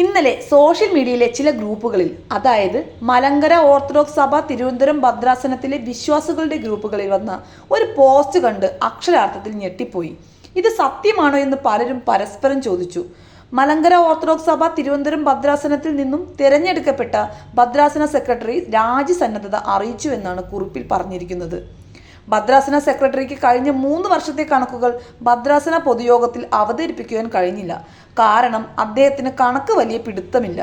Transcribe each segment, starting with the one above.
ഇന്നലെ സോഷ്യൽ മീഡിയയിലെ ചില ഗ്രൂപ്പുകളിൽ അതായത് മലങ്കര ഓർത്തഡോക്സ് സഭ തിരുവനന്തപുരം ഭദ്രാസനത്തിലെ വിശ്വാസികളുടെ ഗ്രൂപ്പുകളിൽ വന്ന ഒരു പോസ്റ്റ് കണ്ട് അക്ഷരാർത്ഥത്തിൽ ഞെട്ടിപ്പോയി. ഇത് സത്യമാണോ എന്ന് പലരും പരസ്പരം ചോദിച്ചു. മലങ്കര ഓർത്തഡോക്സ് സഭ തിരുവനന്തപുരം ഭദ്രാസനത്തിൽ നിന്നും തിരഞ്ഞെടുക്കപ്പെട്ട ഭദ്രാസന സെക്രട്ടറി രാജ്യസന്നദ്ധത അറിയിച്ചു എന്നാണ് കുറിപ്പിൽ പറഞ്ഞിരിക്കുന്നത്. ഭദ്രാസന സെക്രട്ടറിക്ക് കഴിഞ്ഞ മൂന്ന് വർഷത്തെ കണക്കുകൾ ഭദ്രാസന പൊതുയോഗത്തിൽ അവതരിപ്പിക്കുവാൻ കഴിഞ്ഞില്ല. കാരണം അദ്ദേഹത്തിന് കണക്ക് വലിയ പിടുത്തമില്ല.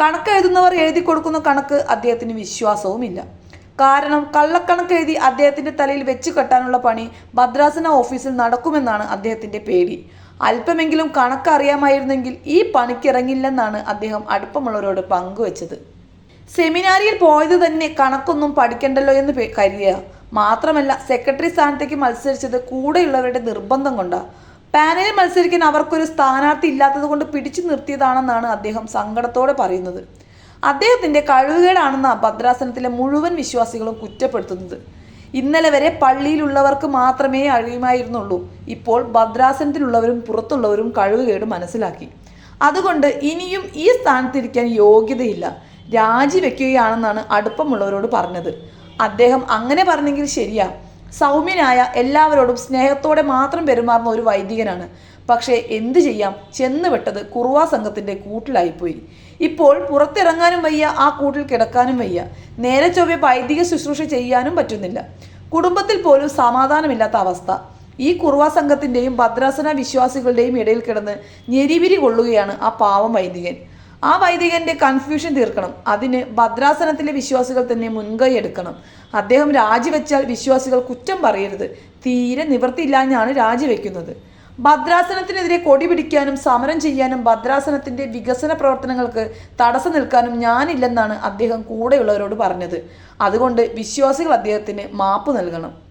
കണക്ക് എഴുതുന്നവർ എഴുതി കൊടുക്കുന്ന കണക്ക് അദ്ദേഹത്തിന് വിശ്വാസവുമില്ല. കാരണം കള്ളക്കണക്ക് എഴുതി അദ്ദേഹത്തിന്റെ തലയിൽ വെച്ച് കെട്ടാനുള്ള പണി ഭദ്രാസന ഓഫീസിൽ നടക്കുമെന്നാണ് അദ്ദേഹത്തിന്റെ പേടി. അല്പമെങ്കിലും കണക്ക് അറിയാമായിരുന്നെങ്കിൽ ഈ പണിക്കിറങ്ങില്ലെന്നാണ് അദ്ദേഹം അടുപ്പമുള്ളവരോട് പങ്കുവച്ചത്. സെമിനാരിയിൽ പോയത് തന്നെ കണക്കൊന്നും പഠിക്കണ്ടല്ലോ എന്ന് കരുതിയ മാത്രമല്ല സെക്രട്ടറി സ്ഥാനത്തേക്ക് മത്സരിച്ചത് കൂടെയുള്ളവരുടെ നിർബന്ധം കൊണ്ടാ. പാനലിൽ മത്സരിക്കാൻ അവർക്കൊരു സ്ഥാനാർത്ഥി ഇല്ലാത്തത് കൊണ്ട് പിടിച്ചു നിർത്തിയതാണെന്നാണ് അദ്ദേഹം സങ്കടത്തോടെ പറയുന്നത്. അദ്ദേഹത്തിന്റെ കഴിവുകേടാണെന്ന ഭദ്രാസനത്തിലെ മുഴുവൻ വിശ്വാസികളും കുറ്റപ്പെടുത്തുന്നത്. ഇന്നലെ വരെ പള്ളിയിലുള്ളവർക്ക് മാത്രമേ അറിയുമായിരുന്നുള്ളൂ ഇപ്പോൾ ഭദ്രാസനത്തിലുള്ളവരും പുറത്തുള്ളവരും കഴിവുകേട് മനസ്സിലാക്കി. അതുകൊണ്ട് ഇനിയും ഈ സ്ഥാനത്തിരിക്കാൻ യോഗ്യതയില്ല. രാജിവെക്കുകയാണെന്നാണ് അടുപ്പമുള്ളവരോട് പറഞ്ഞത്. അദ്ദേഹം അങ്ങനെ പറഞ്ഞെങ്കിൽ ശരിയാ. സൗമ്യനായ എല്ലാവരോടും സ്നേഹത്തോടെ മാത്രം പെരുമാറുന്ന ഒരു വൈദികനാണ്. പക്ഷേ എന്തു ചെയ്യാം? ചെന്ന് വിട്ടത് കുറുവാ സംഘത്തിന്റെ കൂട്ടിലായിപ്പോയി. ഇപ്പോൾ പുറത്തിറങ്ങാനും വയ്യ ആ കൂട്ടിൽ കിടക്കാനും വയ്യ. നേരെ ചൊവ്വെ വൈദിക ശുശ്രൂഷ ചെയ്യാനും പറ്റുന്നില്ല. കുടുംബത്തിൽ പോലും സമാധാനമില്ലാത്ത അവസ്ഥ. ഈ കുറുവാ സംഘത്തിന്റെയും ഭദ്രാസന വിശ്വാസികളുടെയും ഇടയിൽ കിടന്ന് ഞെരിവിരി കൊള്ളുകയാണ് ആ പാവം വൈദികൻ. ആ വൈദികന്റെ കൺഫ്യൂഷൻ തീർക്കണം. അതിന് ഭദ്രാസനത്തിലെ വിശ്വാസികൾ തന്നെ മുൻകൈ എടുക്കണം. അദ്ദേഹം രാജിവെച്ചാൽ വിശ്വാസികൾ കുറ്റം പറയരുത്. തീരെ നിവൃത്തിയില്ലാഞ്ഞാണ് രാജിവെക്കുന്നത്. ഭദ്രാസനത്തിനെതിരെ കൊടി പിടിക്കാനും സമരം ചെയ്യാനും ഭദ്രാസനത്തിന്റെ വികസന പ്രവർത്തനങ്ങൾക്ക് തടസ്സം നിൽക്കാനും ഞാനില്ലെന്നാണ് അദ്ദേഹം കൂടെയുള്ളവരോട് പറഞ്ഞത്. അതുകൊണ്ട് വിശ്വാസികൾ അദ്ദേഹത്തിന് മാപ്പ് നൽകണം.